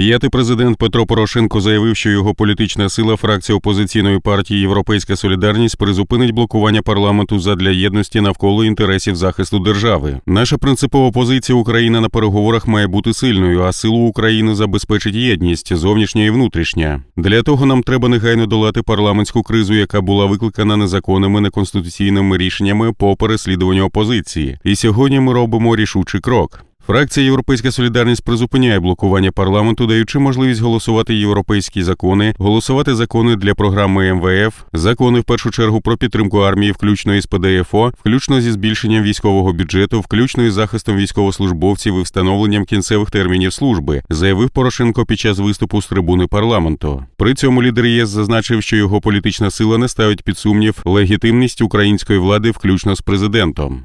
П'ятий президент Петро Порошенко заявив, що його політична сила, фракція опозиційної партії Європейська Солідарність призупинить блокування парламенту задля єдності навколо інтересів захисту держави. Наша принципова позиція України на переговорах має бути сильною, а силу України забезпечить єдність зовнішня і внутрішня. Для того нам треба негайно долати парламентську кризу, яка була викликана незаконними неконституційними рішеннями по переслідуванню опозиції. І сьогодні ми робимо рішучий крок. Фракція Європейська Солідарність призупиняє блокування парламенту, даючи можливість голосувати європейські закони, голосувати закони для програми МВФ, закони в першу чергу про підтримку армії, включно із ПДФО, включно зі збільшенням військового бюджету, включно із захистом військовослужбовців і встановленням кінцевих термінів служби, заявив Порошенко під час виступу з трибуни парламенту. При цьому лідер ЄС зазначив, що його політична сила не ставить під сумнів легітимність української влади, включно з президентом.